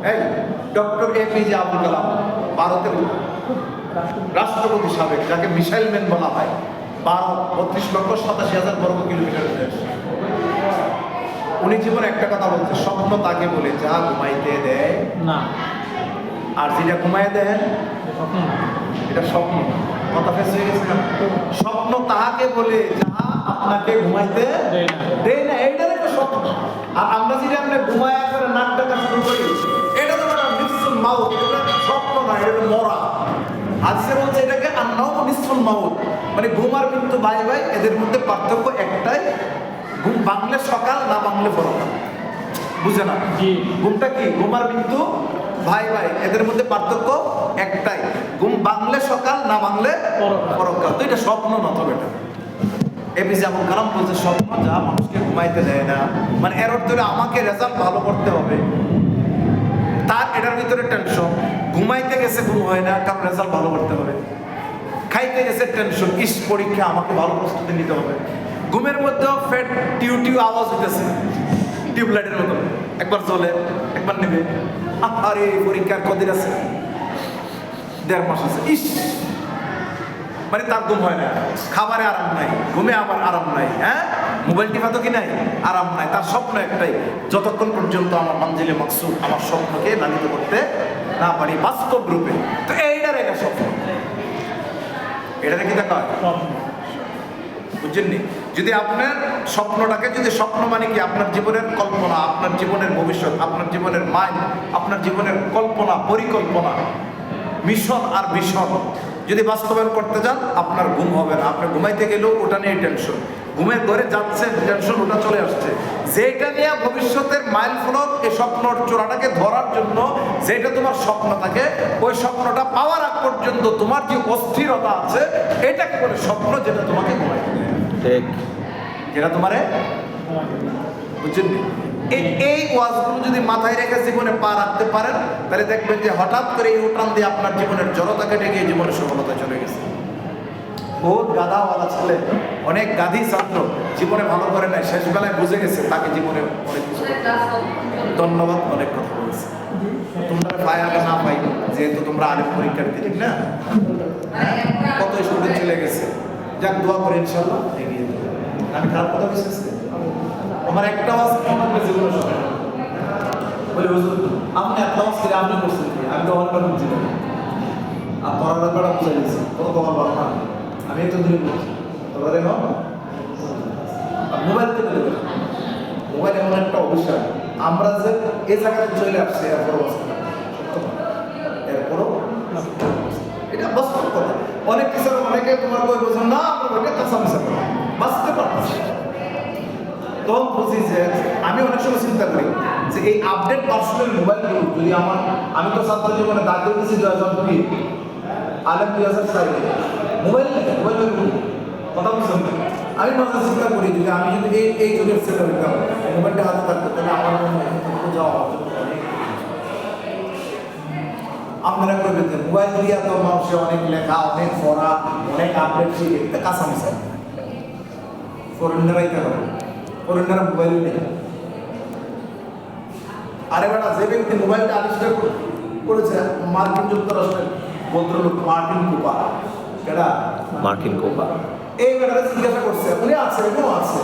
এই doctor APJ Abul Kalam ভারতের রাষ্ট্রপতি সাবেক যাকে মিসাইল ম্যান বলা হয় বারো বত্রিশ লক্ষ সাতাশি হাজার বর্গ কিলোমিটার দেশ উনি জীবনে একটা কথা বলছে স্বপ্ন তাকে বলে যা ঘুমাইতে দেয়। না। আর যেটা ঘুমাই দেয় এটা স্বপ্ন কথা ফেস হয়ে গেছে স্বপ্ন তাহাকে বলে যাহা আপনাকে ঘুমাইতে দেয় না। এইটার একটা স্বপ্ন। আর আমরা যেটা আমরা ঘুমায়া করে নাক ডাকা শুরু করি মাউত এটা স্বপ্ন না এটা মরা। আজকে বলছে এটাকে আন্নাও মাউত। মানে ঘুম আর মৃত্যু ভাই ভাই এদের মধ্যে পার্থক্য একটাই ঘুম বাংলে সকাল না বাংলে বুঝে না? ঘুমটা কি? ঘুম আর মৃত্যু ভাই ভাই এদের মধ্যে পার্থক্য একটাই। ঘুম বাংলে সকাল না বাংলে পরকাল। পরকাল তো এটা স্বপ্ন না তবে এটা। এপিজে আবুল কালাম বলছে স্বপ্ন যা মানুষকে ঘুমাইতে দেয় না। মানে এর অর্থ আমাকে রেজাল্ট ভালো করতে হবে। তার এটার ভিতরে টেনশন ঘুমাইতে গেছে, ঘুম হয় না, কারণ রেজাল্ট ভালো করতে হবে। খাইতে গেছে টেনশন ইস, পরীক্ষা, আমাকে ভালো প্রস্তুতি নিতে হবে। ঘুমের মধ্যেও ফেট টিউ টিউ আওয়াজ হইতেছে। টিউবলাইটের মতো। একবার জ্বলে, একবার নেবে। আরে পরীক্ষার কদিন আছে? দেড় মাস আছে। ইস! মানে তার ঘুম হয় না। খাবারে আরাম নাই। ঘুমে আবার আরাম নাই হ্যাঁ? মোবাইল টিপা তো কি নাই? আরাম নাই, তার স্বপ্ন একটাই, যতক্ষণ পর্যন্ত আমার মঞ্জিলে মকসুদ আমার স্বপ্নকে লালিত করতে না পারি, বাস্তব রূপে। তো এইটার এটা স্বপ্ন। এটারে কি দেখা বুঝছেননি? যদি আপনার স্বপ্নটাকে যদি স্বপ্ন মানে কি, আপনার জীবনের কল্পনা, আপনার জীবনের ভবিষ্যৎ, আপনার জীবনের মাইন্ড আপনার জীবনের কল্পনা, পরিকল্পনা, মিশন আর মিশন যদি বাস্তবায়ন করতে যান, আপনার ঘুম হবে না। আপনার ঘুমাইতে গেলেও ওটা নিয়ে টেনশন ঘুমের ঘরে যাচ্ছে টেনশন ওটা চলে আসছে। যেটা নিয়ে ভবিষ্যতের মাইল ফলক এই স্বপ্নর চূড়াটাকে ধরার জন্য যেটা তোমার স্বপ্ন থাকে ওই স্বপ্নটা পাওয়ার আগ পর্যন্ত তোমার যে অস্থিরতা আছে এটাকে বলে স্বপ্ন যেটা তোমাকে ঠিক। যেটা তোমারে বুঝছেন এই এই ওয়াজগুলো যদি মাথায় রেখে জীবনে পা রাখতে পারেন তাহলে দেখবেন যে হঠাৎ করে এই উঠান দিয়ে আপনার জীবনের জড়তা কেটে গিয়ে জীবনের সফলতা চলে গেছে। বহুত গাধাওয়ালা ছেলে, অনেক গাধি ছাত্র, জীবনে ভালো করে নাই শেষ বেলায় বুঝে গেছে তাকে জীবনে অনেক কিছু ধন্যবাদ, অনেক কথা বলেছে। তোমরা পায় আগে না পাই যেহেতু তোমরা আরেক পরীক্ষার্থী, ঠিক না? কত স্টুডেন্ট চলে গেছে। যাক, দোয়া করে ইনশাল্লাহ এগিয়ে যাবে। আমি খারাপ কথা বিশ্বাস করি আমার একটা মনে করে জীবনে শোনে বলে, হুজুর, আপনি এত মাস করে আপনি করছেন আমি তো অনেকবার বুঝছি না। আর পড়ার ব্যাপারটা বুঝে গেছি কত বাবা মা আমি তো দিন বলছি। তোমরা দেখো মোবাইল থেকে দেখো মোবাইল এমন একটা অভিশাপ আমরা যে এ জায়গায় চলে আসছি, এরপরও এরপরও এটা বাস্তব কথা। অনেক কিছু অনেকে তোমার বই বোঝেন না ওইটা কাঁচা মিশা বাঁচতে পারতেছি তখন বুঝি যে আমি অনেক সময় চিন্তা করি যে এই আপডেট ভার্সনের মোবাইলগুলো যদি আমার আমি তো ছাত্র জীবনে দাখিল দিয়েছি, দু হাজার দুই। আলেম দুই হাজার চারে। মোবাইল নেই মোবাইল কথা বুঝছেন আমি। মাঝে চিন্তা করি যদি আমি যদি এই এই যুগের ছেলে হইতাম মোবাইলটা হাতে থাকতো, তাহলে আমার মনে যাওয়া আপনারা করবেন যে মোবাইল দিয়ে তো মানুষের অনেক লেখা, অনেক পড়া, অনেক আপডেট শিখে, এটা কাঁচা মিশা ফরেনারাই কেন ফরেনারা মোবাইল নেই। আরে বেটা, যে ব্যক্তি মোবাইলটা আবিষ্কার করে- করেছে, মার্কিন যুক্তরাষ্ট্রের ভদ্রলোক মার্টিন কুপার। মার্কিন কোপা। এই ব্যাপারে জিজ্ঞাসা করছে উনি আছে এখনও আছে।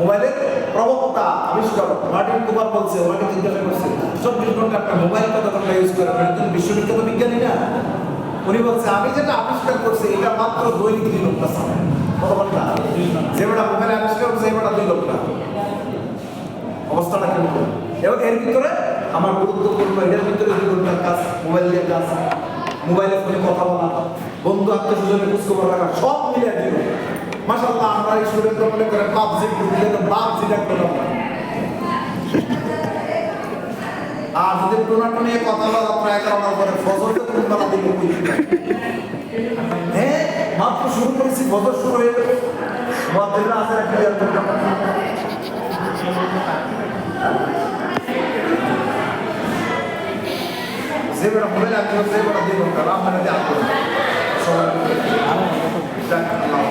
মোবাইলের প্রবক্তা আবিষ্কার মার্টিন কুপার বলছে ওনাকে জিজ্ঞাসা করছে চব্বিশ ঘণ্টা একটা মোবাইল কথা ঘণ্টা ইউজ করে একজন বিশ্ববিখ্যাত বিজ্ঞানী না? উনি বলছে আমি যেটা আবিষ্কার করছি এটা মাত্র দৈনিক দুই সময় কত ঘণ্টা? যে বেটা মোবাইল আবিষ্কার করছে এই বেটা দুই ঘণ্টা অবস্থাটা কেমন? এবং এর ভিতরে আমার গুরুত্বপূর্ণ এর ভিতরে দুই ঘণ্টার কাজ মোবাইল দিয়ে কাজ। মোবাইলে ফোনে কথা বলা। বন্ধু, আত্মীয় স্বজনের খোঁজখবর রাখা, সব মিলে দিল। মাসাল্লাহ আমরা এই স্টুডেন্ট মনে করে পাবজি পাবজি পারলাম আর যদি টোনাটো নিয়ে কথা বলা রাত্র এগারোটার পরে ফজরকে বেলা দিল হ্যাঁ মাত্র শুরু করেছি, ফজর শুরু হয়ে আছে একটা যে বেটা মোবাইল আনতে যে বেটা দিয়ে ঘণ্টা রাম মানে Thank you.